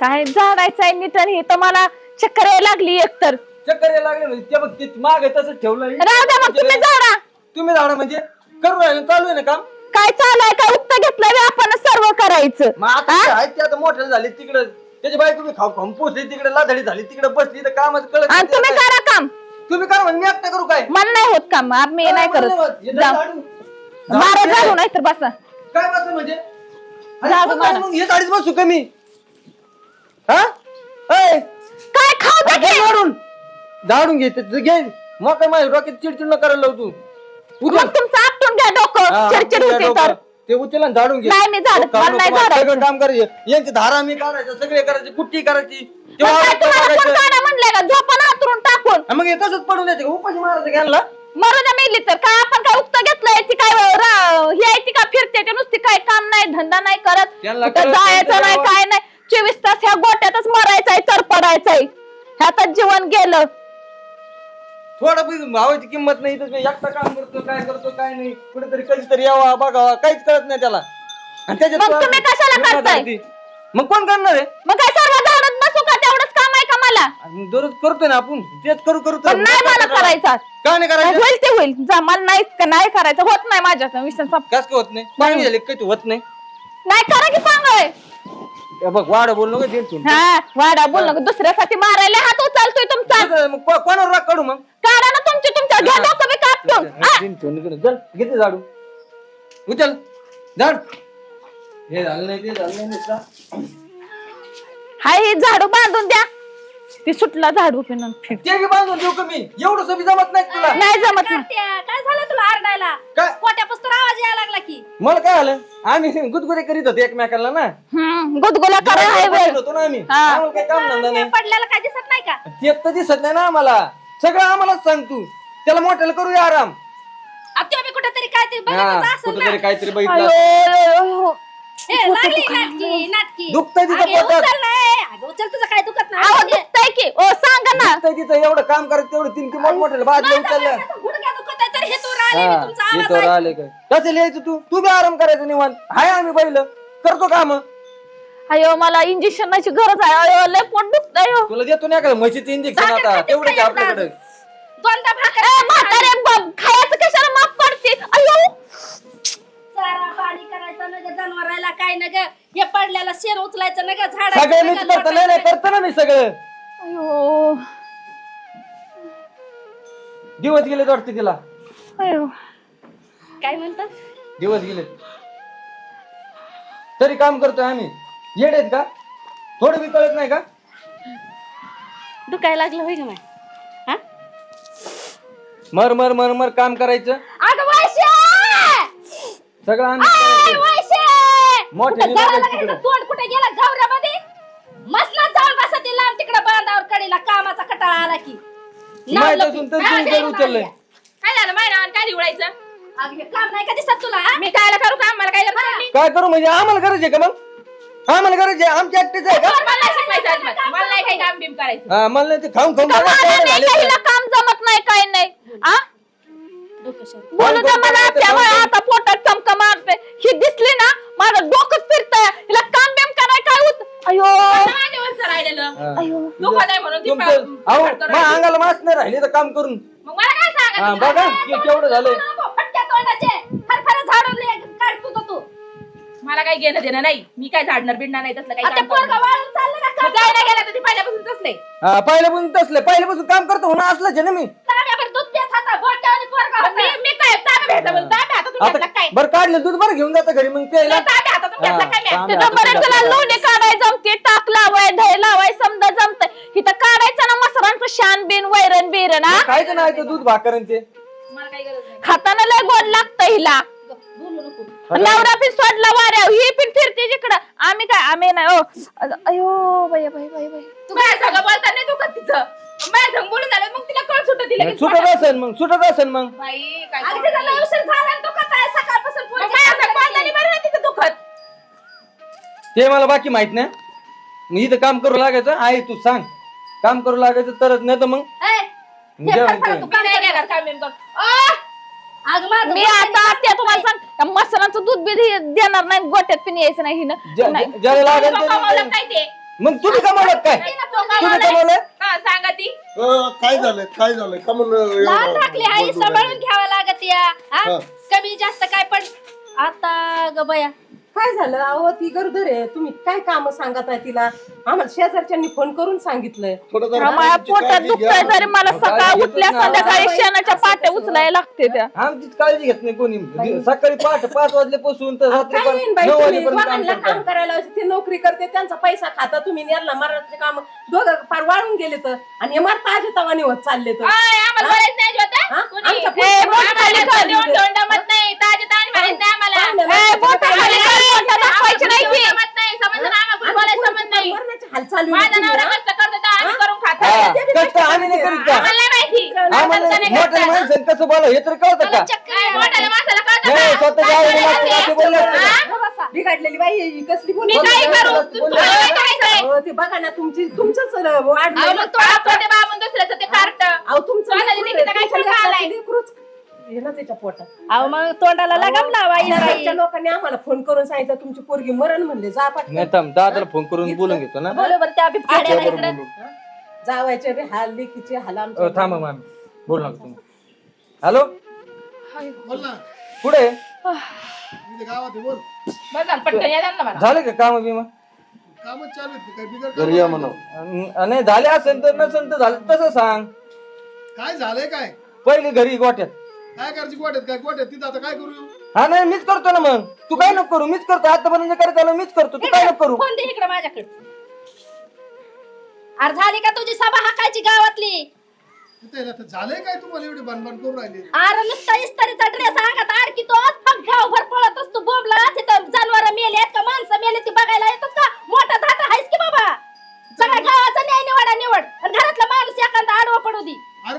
काय झाडायचंय नीट आणि हे तर मला चक्कर यायला लागली एकतर. चक्कर यायला लागले म्हणजे ते बघ ते माग तसंच ठेवलं राहू द्या मग तुम्ही झाडा तुम्ही झाडा म्हणजे? करू राहिले चालू आहे ना काम? काय चालू आहे काय उक्त घेतलंय आपण सर्व करायचं. मग आता ते आहेत ते आता मोठे झाले तिकडे. त्याची बाई तुम्ही खाऊ खाऊन पोचली तिकडे लाधडी झाली तिकडे बसली तर कामाचं कळत आणि नाही तुम्ही. करा काम. तुम्ही करा म्हणजे मी एकटा करू काय? मला नाही होत काम मी नाही करत. हे जा. झाडू. नाही तर बसा. काय बसलं म्हणजे? अरे झाडू पण मारा. मग हे झाडीच बसू का मी? हा? ऐ, काय खाऊ घे की? झाडून झाडून घे ते घे. मग काय माझ्या डोक्यात चिडचिड न करायला लावू तू? उचल. मग तुमचं आपटून घ्या डोकं. हा, चिडचिड उचल होते डोकं. तर. ते उचल आणि झाडून घे. नाही, मी झाडत. तो काम मला नाही नको, झाडायचं. सगळं काम करायचे. यांची धारा मी काढायचं सगळे करायचे कुट्टी करायची. ते मग काय वावरात तुम्हाला कोण बघायचं. काढा म्हणलंय का? झोपा ना हातरून टाकून. हा, मग हे तसंच पडून द्यायचं का? उपाशी मारायचं का यांना? मरू द्या मेली तर. काय आपण काय उक्त घेतलंय ती काय रा- ही आहे ती का फिरते? ते नुसती काय काम नाही धंदा नाही करत. त्यांना कुठं कळत नाही. जायचं नाही. काय नाही. चोवीस तास ह्या गोट्यातच मरायचंय तर पडायचंय ह्यातच जीवन गेलं. थोडं पण भावाची किंमत नाही इथं एकटा काम करतो काय करतो काय नाही. कुठेतरी कधीतरी यावा बघावा काहीच कळत नाही त्याला. आणि त्याच्यात मग तुम्ही कशाला विमा करताय? मग कोण करणार आहे? मग काय सर्व बसू का? तेवढंच काम आहे का मला? आणि दररोज करतोय ना आपण. तेच करू करू तर पण नाही मला करायचं. का नाही करायचं? होईल ते होईल. जा मला नाही नाही करायचं. होत नाही माझ्या कास काय होत नाही? पाणी झाले काही होत नाही. नाही करा की पांगळ. हे बघ वाढ बोललो का दिन हा वाडा बोल नका दुसऱ्यासाठी मारायला हात उचलतोय तुमचा. मग को- कोणावर राग काढू मग? काढा ना तुमची तुमच्या घ्या डोकं बी कापटून इकडे. चल घेते झाडू. उचल. झाड. हे झालं नाही ते झालं नाही नुसतं. हाय हे झाडू बांधून द्या. ती सुटला झाडू पिणून फिर ते बी बांधून देऊ का मी? एवढं सभी जमत नाही तुला. नाही जमत ना. करत्या. काय झालं तुला आरडायला? काय? पोट्यापासून आवाज यायला लागला की. मला काय आलं? आम्ही गुदगुदे करीत होतो एकमेकाला ना. हम्म गुदगुला करा वेळ होतो ना आम्ही. हा. आम्हाला काही काम धंदा नाही. पडल्याला काय दिसत नाही का? ते तर दिसत नाही ना आम्हाला. सगळं आम्हालाच सांग तू. त्याला मोठ्याला करूया आराम. आता मी कुठेतरी काहीतरी हा कुठेतरी ना. काहीतरी बघितलं अयो, ए, लागली नाटकी नाटकी. दुखतंय तिचं अगे, पोटात. उचल ना, ए. अगं, उचल तुझं काय दुखत नाही. की? ओ सांगा ना. तर तिथं एवढं काम करत तेवढं तीन की मोठमोठ्याला बाजूला उचललं गुडघ्या दुखत आहे तर हे इथं आले काय? कसं लिहायचं तू? तू बी आराम करायचं निवांत. हाय आम्ही पहिलं करतो काम. अयो मला इंजेक्शनाची गरज आहे. अयो लय पोट दुखत अयो. तुला देतो नाही का? म्हशीचं इंजेक्शन आता. तेवढं का आपल्याकडे? दोनदा भाकर ए, म्हातारे बाप, खायचं कशाला? माफ पडते. अयो. चारा पाणी करायचं न ग जनावराला काय न ग हे पडल्याला शेर उचलायचं न ग झाड सगळं मीच करतो. नाही नाही करतो ना मी सगळं. अयो. दिवस गेले वाटते तिला. अयो. काय म्हणतात? दिवस गेले. तरी काम करतोय आम्ही. येडे आहेत का? थोडं बी कळत नाही का? दुखायला लागलं होय का हा? मर मर मर मर काम करायचं. अगं! सगळं आम्ही आय, करायचं. वैश्य! मोठे कुठं निघाले जायला तिकडे. लागायचं? तोंड कुठे गेला? गौऱ्यामध्ये मसला जाऊन बसा ते लांब तिकडे बांधावर कडीला कामाचा कटाळा आला की नाव माहीत लपी. असून तर तुम्ही जर उचललंय मारल्या. काय झालं माहिती ना काय निवडायचं अगं, हे काम नाही का दिसत तुला हा? मी कायला करू का मला काय करणार मी काय करू म्हणजे आम्हाला करायचे का मग आम्हाला करायचे आमच्या एकटेच आहे का मला नाही शिकवायचं अजिबात. मला नाही काही काम बिम करायचं हा मला नाही ते खाऊन खाऊन का बघा मला केवढे नाही झाले का तर. हिला काम जमत नाही काय नाही आ. बोलू द्या मला त्यामुळे आता पोटात चमका मारते. ही दिसली ना माझं डोकंच फिरतंय. हिला काम बिम कराय काय होत अयो. अयो. नको नाही म्हणून ती तुमचं पा- अहो करतो मग अंगाला मास्क नाही राहिले तर काम करून. मग मला काय हा सांगा बघा के- केवढं झालंय. फटक्या तोंडाचे. झाडून ले, काढ तुझं तू. मला काही घेणं देणं नाही. मी काय झाडणार बिडणार नाही तसलं काही आता काम पोरगा करणार. वाळून चाललं ना मग काम जायला गेला तर ती पहिल्यापासून तसले. हा पहिल्यापासून तसलं. पहिल्यापासून काम करतो ना असलंच आहे ना मी. तांब्याभर दूध पित होता बोलक्यावानी पोरगा होता. मी मी काय आता तुम्ही आता बरं काढलं दूध बरं घेऊन जातं घरी मग प्यायला. ताब्या आता तुम्ही काय आता. लोणी काढाय जमते टाक लावाय धय लावाय समजा जमतंय. इथं काढायचं ना मसरांचं शान बिन वैरण बिरण हा? खायचं नाही ते दूध ते मला काही गरज नाही खाताना लय गोड लागतं हिला. नवरा पिन सोडला वाऱ्या ही पिन फिरते जिकडं. आम्ही काय आम्ही नाही ओ. अयो बाई बाई बाई बाई. तू काय सगळं बोलता नाही दुखत तिचं माझ्या संग बोलून झालं मग तिला कळ सुटत तिला सुटत असेल मग सुटत असेल मग. बाई काय अगदी त्याला उशीर झाला आणि दुखत आहे? सकाळपासून मग पोरगी माझ्या संग सांगत बोलताना नाही. बरं नाही तिचं दुखत? ते मला बाकी माहीत नाही. मग इथं काम करू लागायचं. आहे तू सांग. काम करू लागायचं तरच नाही तर मग ए, हे जेवण. तू मी नाही. घेणार करून. अगं माझं मी आता नाही. त्या तुम्हाला सांग त्या मसरांचं दूध बी दे- देणार नाही गोट्यात पिन यायचं नाही हिनं ज्या- नाही. ज्याला लागेल तुला त्याला कमावलं देईन. काय ते मग तुम्ही कमावलं काय तुम्ही कमावलं हा सांगा ती अं, काय झालंय काय झालंय का म्हणलं लहान राखली आई बोलू सांभाळून? घ्यावं लागत या हा? हा. कमी जास्त काय पण आता ग बया काय झालं? अहो ती गरोदर आहे. तुम्ही काय काम सांगत आहे तिला? आम्हाला शेजारच्यांनी फोन करून सांगितलंय. थोडं जरा माझ्या पोटात काळजी दुखतंय. तरी मला सकाळ उठल्या. संध्याकाळी शेणाच्या पाट्या उचलायला लागते त्या. आमचीच काळजी घेत नाही कोणी. सकाळी पहाटे पाच वाजल्यापासून तर रात्री काय येईन बाई नऊ तुम्ही. वाजेपर्यंत काम दोघांना काम करताय. करायला लावायचं. ते नोकरी करते त्यांचा पैसा खाता तुम्ही यांना मराठीचे काम दोघं फार वाळून गेले तर. आणि हे मार ताजे तवाने होत चालले तर. आय, आम्हाला हा? कुणी? आमच्या पोटात देऊन नाही. ताजे ताज नाही आम्हाला. ए, कर, दाखवायची नाही की. माझा नवरा हा? कष्ट करतो तर आम्ही करून खातो. हा, ते बी कष्ट आम्ही नाही करीत का? आम्हाला नाही माहिती. आम्हाला नाही मोठ्या करता. माणसाने कसं बोला हे तरी कळतं का? काय मोठ्याला माणसाला कळतं नाही का? स्वतःच्या काय ते? बोलले. असते. बिघडलेली बाई ही, कसली बोल मी काय करू? तू- तुम्हाला काय करायचंय? अहो, ते बघा ना तुमची तुमचंच अहो, मग तो आपण बाबून दुसऱ्याचं ते कार्ट अहो तुमचं लेकरू- लेकीचं काय तुमच्या कळतं आलाय? लेकराचं लेकरूच ना त्याच्या पोटात. अहो मग तोंडाला लगाम लावा लोकांनी आम्हाला फोन करून सांगितलं तुमची पोरगी मरण म्हणले जा पाठ नाही थांब दादाला फोन करून बोलून घेतो ना. बरोबर त्या इकडं. बोलू. जावायचे बी हाल लेकीचे हाल अ, आमचे थांबा मामी. बोल नका तुम्ही. हॅलो? बोल ना. कुठे? आहे? इथे गावात आहे, बोल. बरं झालं, पटकन या ना मला झाले का काम बिमा? कामच चालू आहेत, काय बिघड घरी या म्हणा अन- नाही. झाले असेल तर नसेल तर झालं तसं सांग. काय झालंय काय? पहिले घरी गोट्यात काय करायची गोट्यात काय गोट्यात तिथं आता काय करू? हा नाही मीच करतो ना मग. तू काय नको करू? मीच करतो. आतापर्यंत करत आलो मीच करतो. तू काय नको करू? दे इकडे माझ्याकडे? अरे झाली का तुझी सभा हाकायची गावातली? तिथे आता झालंय काय तुम्हाला एवढी बनबन करून राहिली? अरे नुसता इस्तारीचा ड्रेस अंगात आणखी तोच फग गावभर पळत असतो. बोंबला तिथं जनावर मेले का? माणसं मेले ती बघायला येतात का? मोठा धाटा आहेस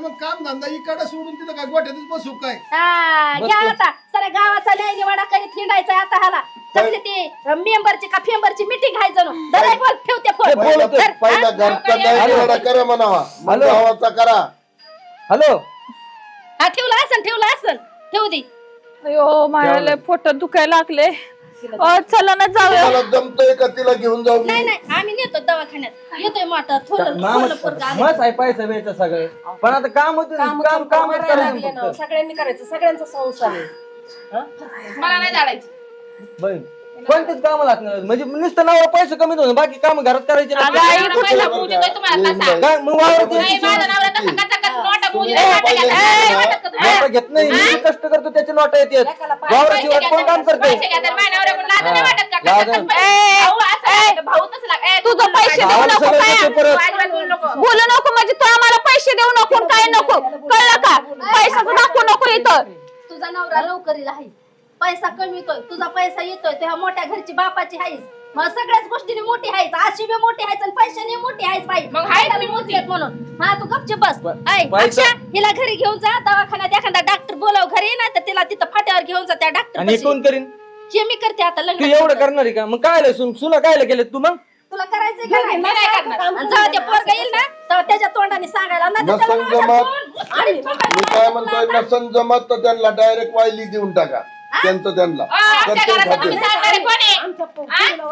मग काम धंदा इकडे सोडून तिथं काय गोट्यातच बसू काय? हा, घ्या आता. सगळ्या गावाचा न्याय निवाडा करीत हिंडायचा आता हाला कसली ती मेंबरची का फेंबरची मिटिंग आहे जणू? दराय बोल ठेवते. धर, पहिला हा? घरचा न्याय करा म्हणावा. मग हॅलो. गावाचा करा. हॅलो. हा ठेवलं असन ठेवलं असन. ठेवू दे. अयो माझ्या पोटात दुखायला लागले. अ, चला ना जाऊया मला जमतंय का तिला घेऊन जाऊ नाही मी? नाही आम्ही नेतो दवाखान्यात येतोय मोठा थोडं थोडं पोरगं आलंय. मस्त आहे पैसा वेळचं सगळं पण आता काम होतं काम काम काम करायला लागले ना करायचं सगळ्यांनी करायचं सगळ्यांचा संसार आहे हा? मला नाही जाडायचं बरं. कोणतेच काम लागणार म्हणजे नुसतं नाव पैसे कमी होतं बाकी काम घरात करायचे ना. अगं, आई, एवढा पैसा मोजू देतोय तुम्हाला येईन तसा बाई. काय मग वावरात नाही यायची माझा सोय. नवरा तसा कचाकच नोटा वाटत का तुला? घेत नाही मी कष्ट करतो त्याचे नोटा वावराशिवाय पैसे कोण काम करते पैसे घेतात, माझ्या नवऱ्याकडून लाज नाही हा. वाटत का? लाज कचाकच नाही. पैसे. भाऊ असं लागतं, भाऊ तसं लागतं. ए, तू तुझं बोलू पैसे नका. देऊ भावाला नको सगळं काय देतो तू परत अजिबात बोलू नको. बोलू नको म्हणजे तू आम्हाला पैसे देऊ नको काय नको कळलं का पैशाचं दाखवू नको इथं तुझा नवरा लवकरीला आहे पैसा कमी येतोय तुझा पैसा येतोय तेव्हा मोठ्या घरची बापाची आहेस मग सगळ्याच गोष्टीने मोठी आहेस. अशी बी मोठी आणि पैशाने मोठी आहेस बाई. मग आहे मी मोठी आहेत म्हणून. हा तू गपचे बस. ऐ, पैसा- अक्षा, हिला घरी घेऊन जा. दवाखान्यात एखादा डॉक्टर बोलाव घरी नाही तर तिला तिथं फाट्यावर घेऊन जा त्या डॉक्टर आणि हे कोण करीन? हे मी करते आता तू लग्न एवढं करणार आहे का? मग काय सुन सुना काय केलं तू मग? तुला करायचंय का नाही? मी नाही करणार. आणि जेव्हा ते पोरगा येईल ना तेव्हा त्याच्या तोंडाने सांगायला नाही तर त्याला नसन माझा जमात. फोन आणि मी काय म्हणतोय नसन जमत तर त्यांना डायरेक्ट वायली देऊन टाका. त्यांचं त्यांना. प्रत्येक खाते? आमच्या पोरीला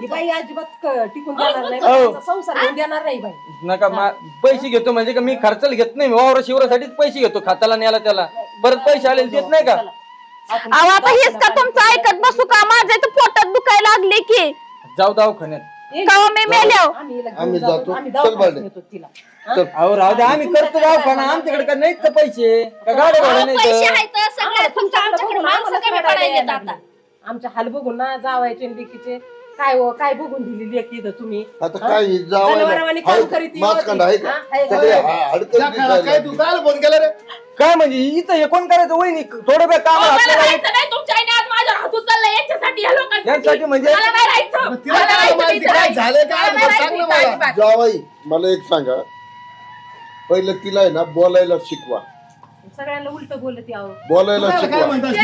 ही. बाई अजिबात क- टिकून देणार नाही. हो. त्यांचा संसार होऊन देणार नाही बाई. नका मा- पैसे घेतो म्हणजे का मी खर्चाला घेत नाही. मी वावर शिवरासाठीच पैसे घेतो. खाताला न्यायला त्याला. परत पैसे आलेले देत नाही का? आपण अहो आता हेच का तुमचं ऐकत बसू का? माझ्या इथं पोटात दुखायला लागले की. जाऊ दवाखान्यात. कवा मी मेल्याव आम्ही जातो, चल तिला. अहो राहू दे. आम्ही करतो दवाखाना. आमच्याकडे का नाहीत का पैसे. का गाड्या भाड्या अहो, नाही पैसे तर? आहेत तर सगळ्यात फक्त आमच्याकडे माणसं कमी पडायला आता. आमच्या हाल बघून ना जावायचे लेकीचे. काय हो काय बघून दिली लेकी इथं तुम्ही? आता काय जनावरांवानी काम करीत जावायला मास्कंड आहे का? हा, आहे का? सगळे अडकत जा करा, काय तू काय फोन केला रे? काय म्हणजे इथं हे कोण करायचं? वहिनी थोडं वेळ काम मला राहायचं नाही. तुमच्या आईने आज माझ्या हात उचलला याच्यासाठी या लोकांसाठी. यांसाठी म्हणजे? मला नाही राहायचं मग तिला मला काय माहिती काय. झालंय काय? मला नाही सांग ना राहायचं मला. इथं जावाई मला एक सांगा. पहिलं तिला आहे ना बोलायला शिकवा. सगळ्यांना उलट बोलत यावं बोलायला तुम्हाला काय शिकवा म्हणतात ते-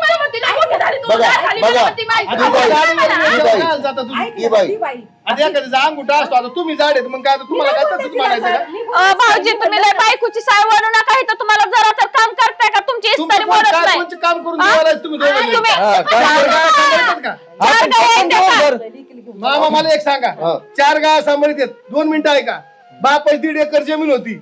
मला म्हणते "लय मोठी झाली तू बघा, लहान झाली बघा. मला म्हणते माहिती आता नाही." बाई, गाडीवर मला- गेल्यावर बाई. काय जाता तुम्ही. ऐक ती ना, बाई. ती बाई आता एखाद्याचा अंगुठा असतो. आता तुम्ही जाड आहेत मग काय आता तुम्हाला काय तसंच म्हणायचं का? अ, भाऊजी तुम्ही लय बायकोची साय नका इथं तुम्हाला जरा तर काम करताय का? तुमची कोण- काय नाही. कोणचं काम करून हा? तुम्ही दोघं हा, हा, काय चार सांभाळतात का? आपण मामा मला एक सांगा. हा. चार गाया सांभाळत आहेत. दोन मिनिटं ऐका. बापाची दीड एकर जमीन होती.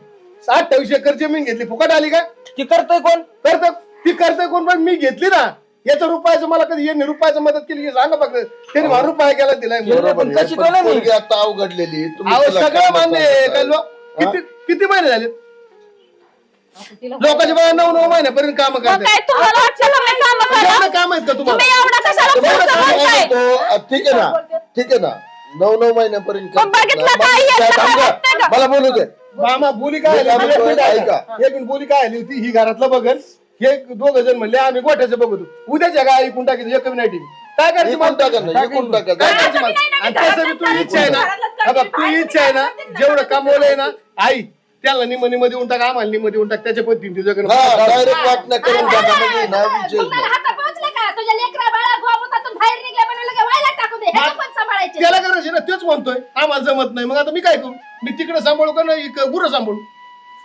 अठ्ठावीस एकर जमीन घेतली. फुकट आली का? ती करतोय कोण? करत ती करते कोण? पण मी घेतली ना. याचा रुपयाचं मला कधी यांनी रुपयाचं मदत केली की सांगा फक्त त्यांनी मला रुपया केला दिलाय बरोबर. म्हणून. बरोबर आहे. कशी पण कळलं नाही? पोरगी आता अवघडलेली तुम्ही अहो तिला सगळं काय मान्य आहे म्हणता? का लो- हा? किती किती महिने झाले तिला लोकांच्या बाबा नऊ नऊ महिन्यापर्यंत काम मग करतात काय तुम्हाला वाटलं का मी कामं करा? एवढं काम आहेत का तुम्ही तुम्हाला एवढं कशाला पुढचं काय ठीक आहे ना ठीक आहे ना नऊ नऊ महिन्यापर्यंत पण बघितलं करतात ना. का? मग एकटं थांब काय का? वाटतंय का? मला बोलू दे मामा बोली काय आली? मी एक मिनिट काय ऐका. एक मिनिट बोली काय आली होती ही घरातलं बघन हे दोघ जण म्हणले आम्ही गोठ्याचं बघतो. उद्याच्या गाय ऐकून टाकायचं एक नाही टीव्ही काय करायचं इकून मला? टाका ना इकून टाका. काय जा. करायचं मला? आणि तसं बी तू इच्छा आहे ना. हा बघ, तू इच्छा आहे ना जेवढं कमवलंय ना आई त्याला निम निम देऊन टाक आम्हाला निम देऊन टाक त्याच्या पद्धतीने तुझं करणं. हा डायरेक्ट वाटण्या करून टाका म्हणजे ना विषयच नाही हे सांभाळायचे. त्याला करायचं ना तेच म्हणतोय. आम्हाला जमत नाही. मग आता मी काय करू? मी तिकडे सांभाळू का नाही? गुरं सांभाळू.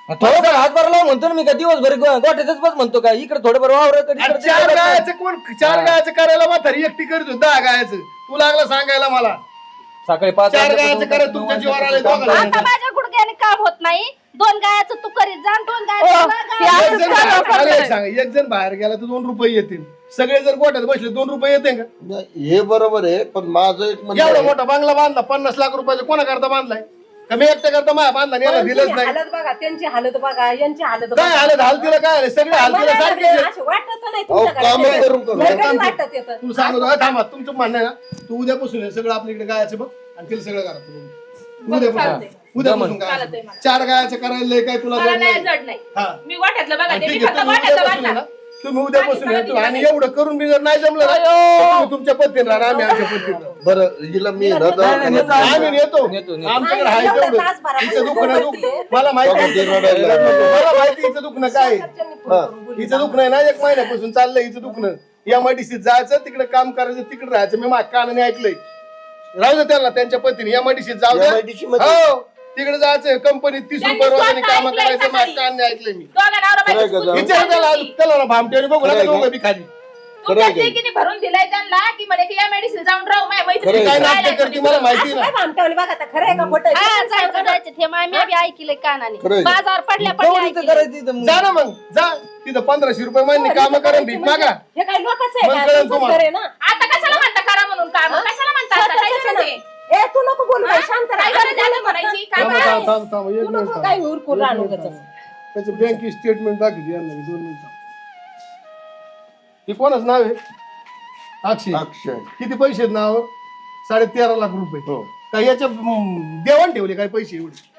थोडंफार हातभार लावून म्हणतो ना मी का दिवसभर गो- गोठ्यातच बस म्हणतो का? इकडे थोडंफार वावर चार गायाचं कोण चार गायाचं करायला म्हातारी एकटी करत होती दहा गायाचं. तू लागला सांगायला मला. सकाळी पाच चार वाजता गायाचं करत तुमच्या जीवावर काम दोघांना. आता माझ्या गुडघ्याने काम होत नाही. दोन गायाचं तू करीत जा आणि दोन गायाचं एक जण बाहेर- मला एक करतोय. सांगा एक जण बाहेर गेला तर दोन रुपये येतील. सगळे जर गोट्यात बसले दोन रुपये येते का? नाही, हे बरोबर आहे पण माझं एक म्हणणं एवढा आहे, मोठा बांगला बांधला पन्नास लाख रुपयाचा कोणा करता बांधलाय? का मी एकट्या करता माझ्या बांधला आणि याला पण दिलंच नाही. हालत बघा त्यांची हालत बघा यांची हालत काय हालत हालतीला काय सगळे हालतीला मला सारखे वाटत नाही अहो, कामं. करून करून. मला कधी वाटत येतं. तू सांगतो "अ, थांबा तुमचं म्हणणं आहे ना तू उद्यापासून हे सगळं आपल्या इकडे गायचं बघ आणि तिला सगळं करा. बरं, उद्यापासून चालतंय. उद्यापासून चालतंय. काय मला. चार गायचं करायला लय काय तुला मला जड नाही. नाही जड नाही. हा. मी वाट्यातलं बघा आणि ते मी ठीक आहे, फक्त तुम्ही वाट्यातलं उद्यापासून आहे बांधला ना? तुम्ही उद्यापासून आणि तुम्ही- आणि एवढं करून बी जर नाही जमलं ना अयो. तर तुम्ही तुमच्या पद्धतीने राहा आम्ही आमच्या पद्धतीने बरं हिला मी ना दवाखान्यात आम्ही नेतो नेतो. आमच्याकडे आहे एवढं तेवढं तासभर आपण हिचं दुखणं. दुख मला माहिती बघा, आहे ते रडायला लागलं. मला माहिती हिचं दुखणं काय आहे. हा. हिचं ना. दुखणं आहे ना एक महिन्यापासून चाललंय हिचं दुखणं एमआयडीसीत जायचं तिकडे काम करायचं तिकडे राहायचं मी माझ्या कानाने ऐकलंय राहू दे त्यांना त्यांच्या पद्धतीने एमआयडीसीत जाऊ द्या MIDC मध्ये? हो तिकडे जायचं कंपनीत तीस रुपये रोजाने काम करायचं सकाळी. कानाने ऐकलंय मी खरंय का जाऊ? विचार त्याला त्याला ना बघू खरंय नका का? दोघं बी खाली तू खरंय का? किती भरून दिलाय त्यांना की म्हणे की या मेडिसिन जाऊन राहू माझ्या खरंय मैत्रिणी का? काय राहिल्या नाटक करते मला कोणी माहिती असं ना काय भामट्यावानी बघा आता खरं आहे का खोटं आहे? हा ते सांगा जायचं ना. जायचं ते माय मी बी ऐकलंय कानाने. बाजार पडल्या पडल्या तेवढी तर ऐकलंय. करायची इथं. जा ना मग जा तिथं पंधराशे रुपये महिने काम करा भीक मागा हे काय लोकच आहे मग का? कळेल तुमचंच तुम्हाला. घर आहे ना आता कशाला म्हणता करा म्हणून काम कशाला म्हणता आता काय स्वतःच आहे गरज आहे? ना. ए तू नको बोल बाई, शांत राहा. काय गरज आहे आता म्हणायची? काय थांब म्हणायची? थांब थांब थांब एक तू मिनिट नको थांब. काय उरकून एक राहू मिनिट उगाच. थांब. त्याचं बँक स्टेटमेंट दाखवते यांना मी दोन मिनिट हे कोणाच नाव आहे? अक्षय. अक्षय. किती पैसे आहेत नाव? साडे तेरा लाख रुपये. हो. काय याच्या देवाण ठेवले काय पैसे एवढे?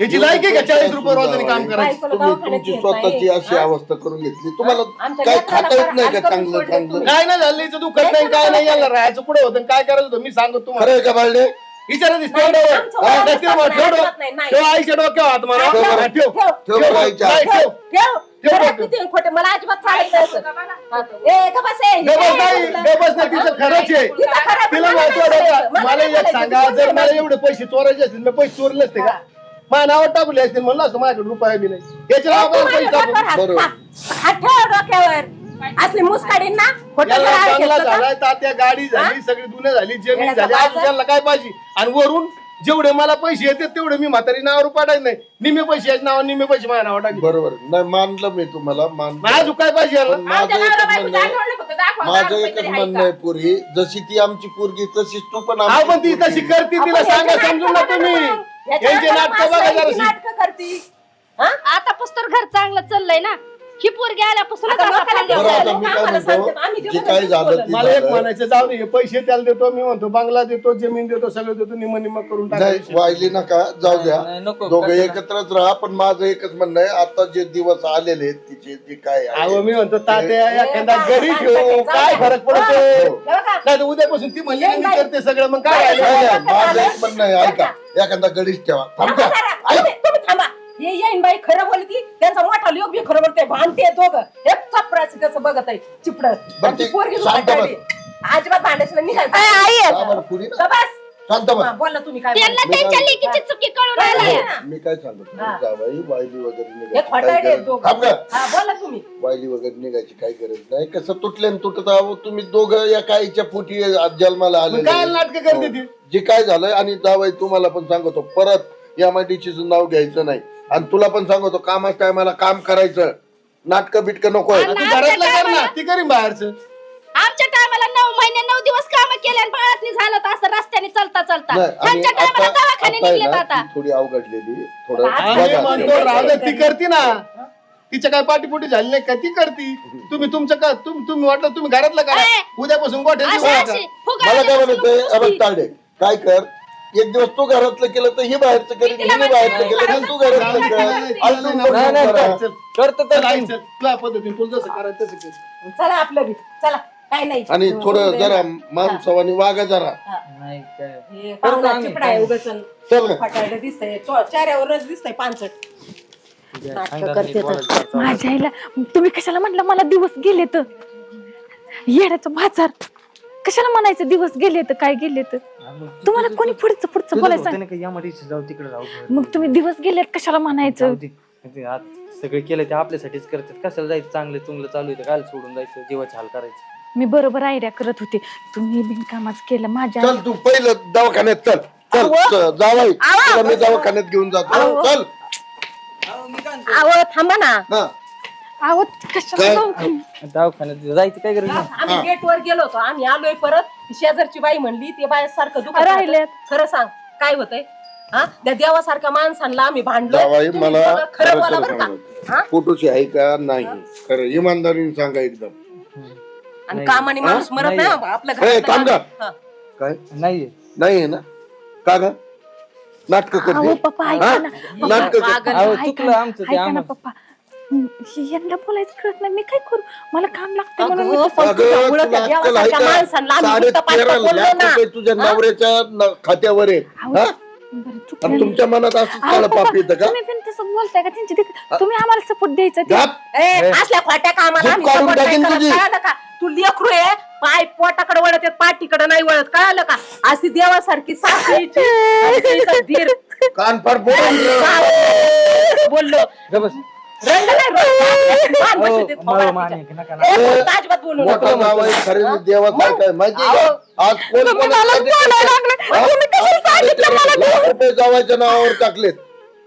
याची लायकी आहे का चाळीस रुपये रोजाने काम करायचं तुम्ही तुमची स्वतःची. अशी हा? अवस्था करून घेतली तुम्हाला आमच्या काय लेकराला खाता येत नाही का चांगलं चांगलं. काय नाही झालं हिचं दुखत नाही काय नाही याला राहायचं पुढे होतं आणि काय करायचं होतं मी सांगतो खरं तुम्हाला आहे का बाळडे विचारा दिसते नाही, डोळ्यावर. आमचं हा, वावरच ठेव, ठेव, अजिबात नाही, नाही. ठेव आईच्या डोक्यावर हात मला ठेव, हा, ठेव ठेव, ठेव ठेव, बाईच्या नाही, ठेव ठेव. ठेव, खरं ठेव. किती खोटे मला अजिबात चालायचं असं. हा. ए का बस ए. गबस काय नाही बसलं? गबस नाही तिचं खरंच आहे तिचं खरं आहे, पण तिला मला माहिती नाही वाटत बोलायचं. का? मला नाही एक. सांगा तू जर मला? एवढे पैसे चोरायचे असतील मी पैसे चोरले असते का. माझ्या नावावर टाकले असतील म्हणलं असतं माझ्याकडे रुपया बी नाही. याच्या नावावर पैसे टाकू बरोबर. डोक्यावर. असली मुसकाडीन ना याला चांगला? झालाय तात्या गाडी झाली सगळी दुने झाली जमीन झाली आज. त्याला काय पाहिजे? आणि वरून जेवढे मला पैसे येतात तेवढे मी म्हातारी नावावर पाठायचं नाही. निम्मे पैसे याच्या नावावर निम्मे पैसे माझ्या नावावर टाकले. बरोबर. नाही मानलं मी तुम्हाला मानलं. अजून काय पाहिजे याला? पण माझं आमच्या एकच नवरा म्हणणं आहे. माझं दाखवा एकच म्हणणं आहे? पुरी जशी ती आमची पोरगी तशीच तू पण अहो आमची पण ती पोरगी. तशी करते तिला आपण सांगा समजून ना तुम्ही. यांचे नाटकं बघा करती? हा? आता पुस्तक घर चांगलं चाललंय ना. ही पोरगी आल्यापासून आता बरं आता मी काय आम्हाला जे काय झालं. ते मला एक झालं. म्हणायचं जाऊ दे हे पैसे त्याला देतो मी म्हणतो बांगला देतो जमीन देतो सगळं देतो निम निम करून नाही टाकायचं वाहिली नका जाऊ द्या नको. दोघं एकत्रच राहा पण माझं एकच म्हणणं आहे आता जे दिवस आलेले आहेत तिचे जे काय आहे, अहो मी म्हणतो तात्या एखादा घरी ठेवू दे, काय. फरक पडतो हो. हे नाही तर उद्यापासून ती म्हणली ना, मी नाही. करते सगळं मग काय राहिलं? माझं. एक म्हणणं आहे ऐका एखादा गडीच ठेवा थांब तुम्ही थांबा हे येईन बाई खरं बोलती त्यांचा मोठा लोक बी खरं बोलते भांडते दोघं. एक चपराचं कसं बघत आहे? चिपड. बरं ते पोरगी शांत बस. अजिबात भांडायचं निघायचं. आई. आहे. का बरं पुरी ना? तर बस. शांत बस. हा, बोला तुम्ही काय त्यांना बोलता. त्यांच्या लेकीची चुकी कळून काय आली नाही. मी काय सांगतो हा. जावाई वायली वगैरे हे निघायची खोटारडे काय आहेत गरज? दोघं. थांब गं. हा, बोला तुम्ही. वायली वगैरे निघायची काही गरज नाही. कसं तुटले न तुटत आहो तुम्ही दोघं या काहीच्या पोटी आज जन्माला मग काय आले नाटक करते ती? जे काय झालंय आणि जावई तुम्हाला पण सांगतो परत या माटीचं नाव घ्यायचं नाही. आणि तुला पण सांगतो कामाच्या टायमाला काम करायचं. नाटक बिटक नकोय तू घरातलं कर ना ती करीन बाहेरचं. आमच्या टायमाला नऊ महिने नऊ दिवस काम केले आणि बाळातनी झालं तर असं रस्त्याने चलता चलता. नाही, आणि त्यांच्या टायमाला आता दवाखाने आता आहे निघलेत ना, आता. ती थोडी अवघडलेली थोडं आता आम्ही बघा. म्हणतो राहू दे, ती करती ना. तिच्या काय पाठीपुटी झाली नाही का ती करती? तुम्ही तुमचं का तुम- तुम्ही वाटलं तुम्ही घरातलं करा. ए, उद्यापासून मला काय म्हणायचंय ताडे काय कर? एक दिवस तू घरातलं केलं तर ही बाहेरचं करेल तिला हिने बाहेरचं केलं तर तू घरातलं कर तू नाही, नाही, करा. चल, करतो चल, चल. तुझ्या पद्धतीने तुला जसं करायचं तसं कर. चला आपलं बी. चला काय नाही. आणि थोडं जरा माणसावानी वागा जरा. नाही काय. हे करतो पाहुणा आम्ही. चिपडा आहे उगाच. चल. ग. फटायला दिसतंय. चो- चेहऱ्यावरच दिसतंय पानसट नाटकं करते तर. माझ्या आईला तुम्ही कशाला म्हटलं मला दिवस गेले तर येण्याचं बाजार. कशाला म्हणायचं दिवस गेले तर काय गेले तर तुम्हाला कोणी पुढचं पुढचं बोलायचं? जाऊ तिकडे जाऊ मग तुम्ही दिवस गेले कशाला म्हणायचं? जाऊ दे. ते आज सगळे केलं ते आपल्यासाठीच करतात. कशाला जायचं? चांगलं चुंगलं चालू आहे काय सोडून जायचं जीवाची हाल करायचं. मी बरोबर आयडिया करत होते. तुम्ही बिनकामाच केलं माझ्या चल तू पहिलं दवाखान्यात चल. चल अहो. चल, जावाई. तुला मी दवाखान्यात घेऊन जातो. अहो. चल. आव थांबा ना. हा. कशाला काय? जाऊ? दवाखान्यात जायचं काय गरज नाही आम्ही गेट वर गेलो होतो आम्ही आलोय परत ती शेजारची बाई म्हणली ते बाय सारखं दुखत राहिलेत. खरं सांग काय होतंय हा त्या देवासारख्या माणसांना आम्ही भांडलो जावाई तुम्ही मला सगळं खरं खरं बोला खरं बरं का हा? फोटोशी आहे का नाही खरं इमानदारीने सांगा एकदम आणि नाही. कामाने माणूस मरत नाही. नाही आपल्या ए, घरातलं थांब काम. गं. हा. काय नाहीये नाही आहे ना का ग नाटक अहो करते पप्पा ऐका हा? ना नाटकं पागल. करते अहो, ऐका चुकलं ना, आमचं ते ऐका ना आम्हाला. पप्पा यांना बोलायचं कळत नाही. मी काय करू? मला काम लागतं म्हणून मी अगं, तुला अक्कल आहे? माणसांना आम्ही साडे नुसतं पाच तेरा पाच बोललो लाख ना. रुपये तुझ्या? नवऱ्याच्या न- खात्यावर आहे. हा? बरं, आणि तुमच्या मनात असं अहो, काळ पप्पा, पाप येतं का? तुम्ही पण तसं बोलताय का? त्यांची तुम्ही आम्हाला सपोर्ट द्यायचा ते- गाप. ए, असल्या खोट्या कामाला जीभ आम्ही काढून support नाही टाकीन करत. तुझी. कळालं का? तू लेकरू आहे. पाय पोटाकडे वळत येत पाठीकडे नाही वळत. कळालं का? अशी देवासारखी तिचा धीर. कान फार बोललो. मोठा. नाव आहे काय माहिती आहे का? आज कोण तुम्ही कोणाला मलाच कधी- बोलायला लागले. तुम्ही कशाला सांगितलं मला लाख रुपये जावायच्या नावावर टाकलेत?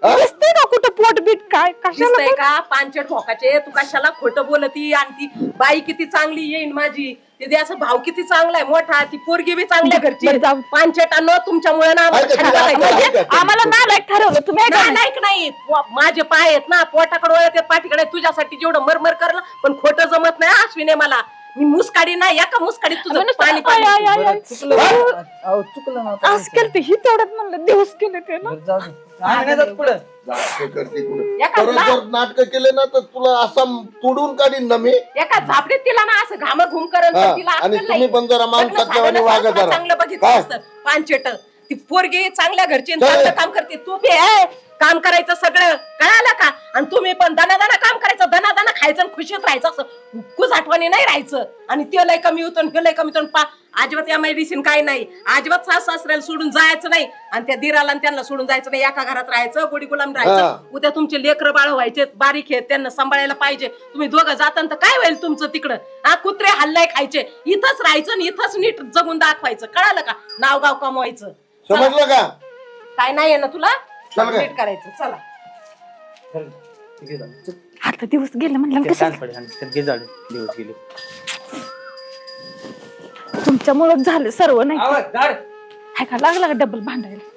दिसते ना कुठं पोट बीट काय कशाला दिसतंय का पांचट भोकाचे तू कशाला खोटं बोलती आणि ती बाई किती चांगली येईन माझी ते असं भाव किती चांगला आहे मोठा ती पोरगी बी चांगल्या घरची बरं, जाऊ. पांचटानं तुमच्यामुळे ना आम्हाला आहे का खाली? घालायचं. म्हणजे? आम्हाला नालायक ठरवलं तुम्ही ऐका ना. नाही माझे पाय आहेत ना पोटाकडे वळत आहेत पाठीकडे तुझ्यासाठी जेवढं मरमर करलं पण खोटं जमत नाही अश्विने मला मी मुसकाडी नाही या का मुसकाडी तुझं पाणी अहो, चुकलं ना आता. असं केलं ते ही तेवढ्यात म्हणलं दिवस केले ते ना बरं, जाऊ दे. आम्ही नाही जात पुढं नाटकं करते कुठं एका परत जर नाटक केले ना तर तुला असा तोडून काढीन ना मी एका झापडीत तिला ना असं घाम घुम करत हा, तिला आणि अक्कल तुम्ही नाही. पण जरा लग्न वागा सासरा जरा. चांगलं बघितलं काय? असतं पांचट ती पोरगी चांगल्या घरची आणि काय? चांगलं काम करते तू बी आहे काम करायचं सगळं कळालं का? आणि तुम्ही पण दनादना काम करायचं दनादना खायचं आणि खुशीत राहायचं असं. कुच आठवणी नाही राहायचं. आणि ते लय कमी होतं हे लय कमी होतं पा अजिबात या मेडिसिन काही नाही. अजिबात सास सासऱ्याला सोडून जायचं नाही. आणि त्या दिराला आणि त्यांना सोडून जायचं नाही. एका घरात राहायचं गोडी गुलाम. राहायचं. उद्या तुमचे लेकर बाळ व्हायचे बारीक आहेत त्यांना सांभाळायला पाहिजे. तुम्ही दोघं जाताना तर काय होईल तुमचं तिकडं? हा कुत्रे हल्लाय खायचे. इथंच राहायचं आणि इथंच नीट जगून दाखवायचं. कळालं का? नाव गाव कमवायचं. समजलं का? काय नाही आहे ना तुला? चल काय? नीट करायचं चला चल, घे जाऊ. चल. आता दिवस गेले म्हणलं ते कसं कान पडे, आणि ते घे जाऊ. दिवस गेले तुमच्यामुळं झालं सर्व नाही आवाज, झाड. हाय का लागला का डबल भांडायला